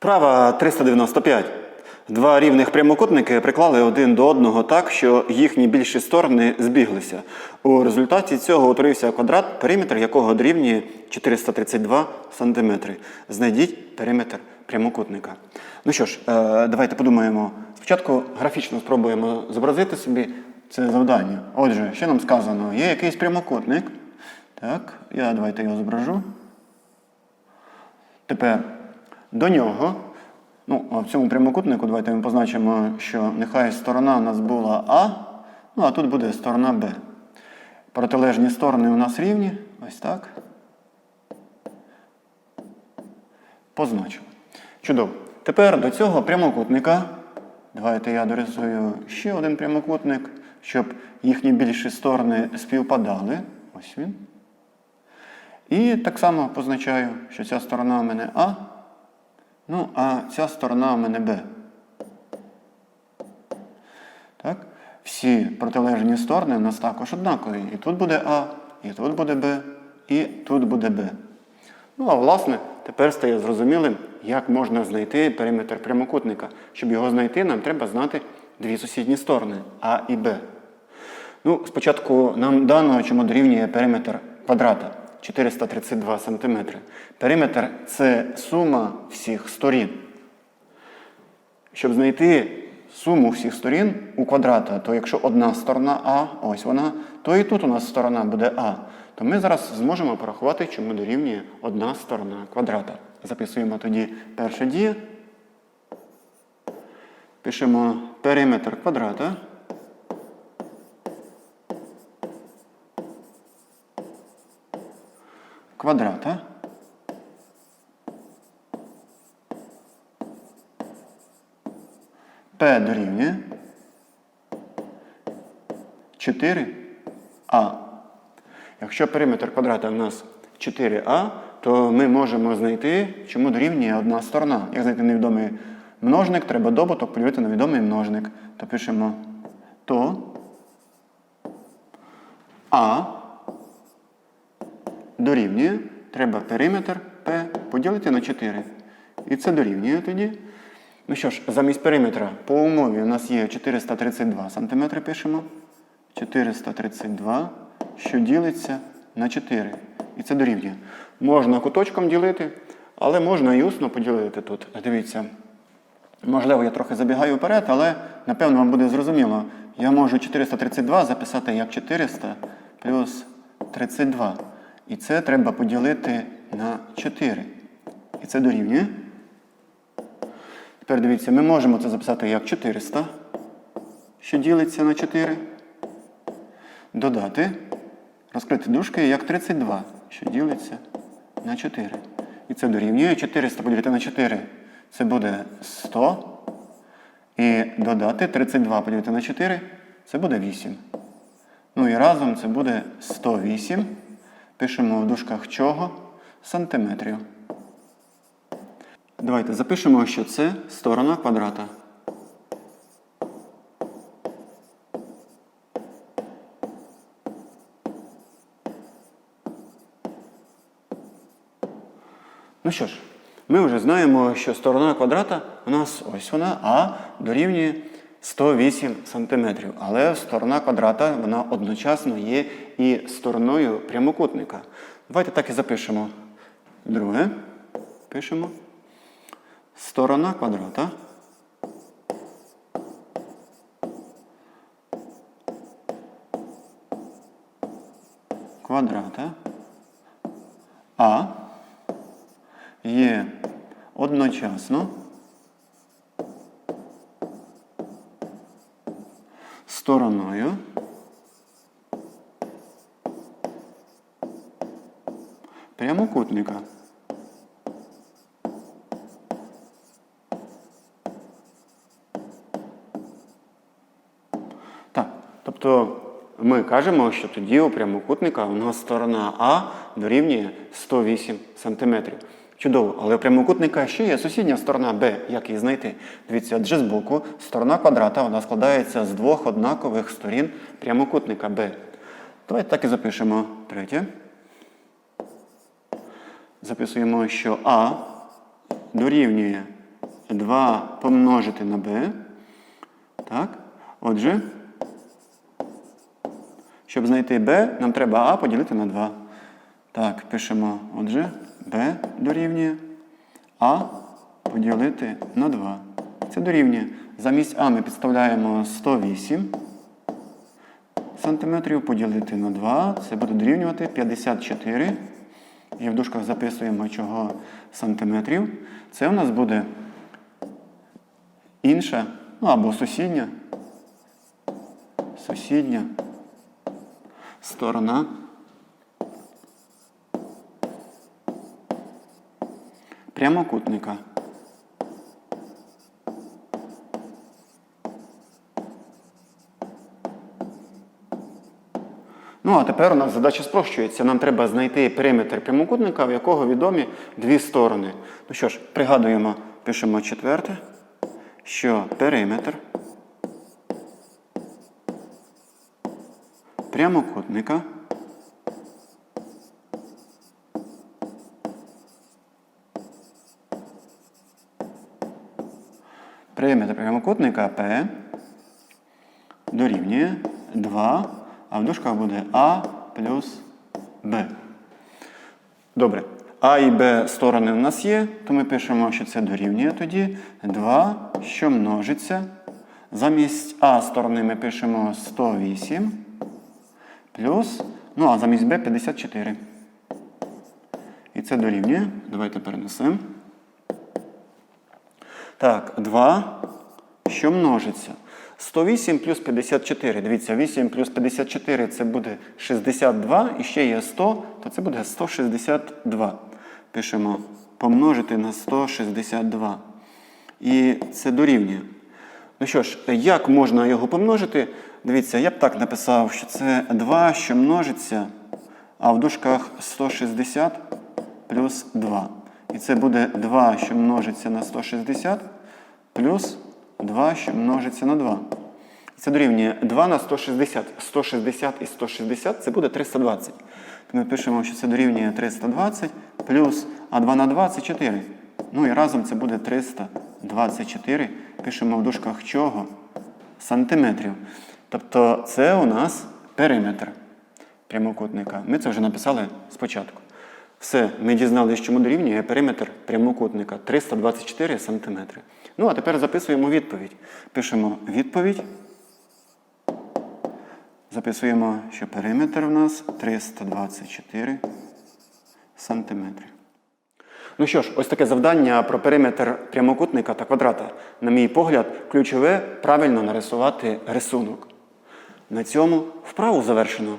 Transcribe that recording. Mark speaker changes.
Speaker 1: Вправа 395. Два рівних прямокутники приклали один до одного так, що їхні більші сторони збіглися. У результаті цього утворився квадрат, периметр якого дорівнює 432 см. Знайдіть периметр прямокутника. Ну що ж, е, давайте подумаємо. Спочатку графічно спробуємо зобразити собі це завдання. Отже, що нам сказано? Є якийсь прямокутник. Так, я давайте його зображу. Тепер до нього, ну, в цьому прямокутнику давайте ми позначимо, що нехай сторона у нас була А, ну а тут буде сторона Б. Протилежні сторони у нас рівні. Ось так. Позначимо. Чудово. Тепер до цього прямокутника. Давайте я дорисую ще один прямокутник, щоб їхні більші сторони співпадали. Ось він. І так само позначаю, що ця сторона у мене А, ну, а ця сторона у мене Б. Так? Всі протилежні сторони у нас також однакові. І тут буде А, і тут буде Б, і тут буде Б. Ну, а власне, тепер стає зрозумілим, як можна знайти периметр прямокутника. Щоб його знайти, нам треба знати дві сусідні сторони А і Б. Ну, спочатку нам дано, чому дорівнює периметр квадрата 432 см. Периметр це сума всіх сторін. Щоб знайти суму всіх сторін у квадрата, то якщо одна сторона А, ось вона, то і тут у нас сторона буде А. То ми зараз зможемо порахувати, чому дорівнює одна сторона квадрата. Записуємо тоді перше діє. Пишемо периметр квадрата. Квадрата. P дорівнює 4А. Якщо периметр квадрата у нас 4А, то ми можемо знайти, чому дорівнює одна сторона. Як знайти невідомий множник, треба добуток поділити на відомий множник. То пишемо то А дорівнює, треба периметр P поділити на 4. І це дорівнює тоді. Ну що ж, замість периметра по умові у нас є 432 см пишемо. 432, що ділиться на 4. І це дорівнює. Можна куточком ділити, але можна і усно поділити тут. Дивіться. Можливо, я трохи забігаю вперед, але напевно вам буде зрозуміло. Я можу 432 записати як 400 плюс 32. І це треба поділити на 4. І це дорівнює. Тепер дивіться, ми можемо це записати як 400, що ділиться на 4. Додати, розкрити дужки як 32, що ділиться на 4. І це дорівнює 400 поділити на 4. Це буде 100. І додати 32 поділити на 4. Це буде 8. Ну і разом це буде 108. Пишемо в дужках чого? Сантиметрів. Давайте запишемо, що це сторона квадрата. Ну що ж, ми вже знаємо, що сторона квадрата у нас ось вона, а дорівнює 108 см. Але сторона квадрата вона одночасно є і стороною прямокутника. Давайте так і запишемо. Друге. Пишемо. Сторона квадрата. Квадрата. А є одночасно стороною прямокутника. Так, тобто ми кажемо, що тоді у прямокутника у нас сторона А дорівнює 108 см. Чудово, але у прямокутника ще є сусідня сторона Б. Як її знайти? Дивіться, адже з боку сторона квадрата вона складається з двох однакових сторін прямокутника Б. Давайте так і запишемо третє. Записуємо, що А дорівнює 2 помножити на b. Так. Отже, щоб знайти b, нам треба а поділити на 2. Так, пишемо, отже, b дорівнює а поділити на 2. Це дорівнює. Замість а ми підставляємо 108 сантиметрів поділити на 2. Це буде дорівнювати 54. І в дужках записуємо чого сантиметрів. Це у нас буде інша, ну або сусідня. Сусідня сторона. Прямокутника. Ну, а тепер у нас задача спрощується. Нам треба знайти периметр прямокутника, в якого відомі дві сторони. Ну що ж, пригадуємо, пишемо четверте, що периметр прямокутника периметр прямокутника P дорівнює 2, а в дужках буде А плюс Б. Добре. А і Б сторони у нас є, то ми пишемо, що це дорівнює тоді 2, що множиться. Замість А сторони ми пишемо 108 плюс, ну а замість Б 54. І це дорівнює. Давайте перенесемо. Так, 2, що множиться. 108 плюс 54. Дивіться, 8 плюс 54 це буде 62, і ще є 100, то це буде 162. Пишемо помножити на 162. І це дорівнює. Ну що ж, як можна його помножити? Дивіться, я б так написав, що це 2, що множиться, а в дужках 160 плюс 2. І це буде 2, що множиться на 160, плюс 2, що множиться на 2. Це дорівнює 2 на 160. 160 і 160 це буде 320. То ми пишемо, що це дорівнює 320 плюс а 2 на 2 це 4. Ну і разом це буде 324. Пишемо в дужках чого? Сантиметрів. Тобто це у нас периметр прямокутника. Ми це вже написали спочатку. Все, ми дізналися, чому дорівнює периметр прямокутника 324 см. Ну, а тепер записуємо відповідь. Пишемо відповідь. Записуємо, що периметр у нас 324 см. Ну що ж, ось таке завдання про периметр прямокутника та квадрата. На мій погляд, ключове правильно нарисувати рисунок. На цьому вправу завершено.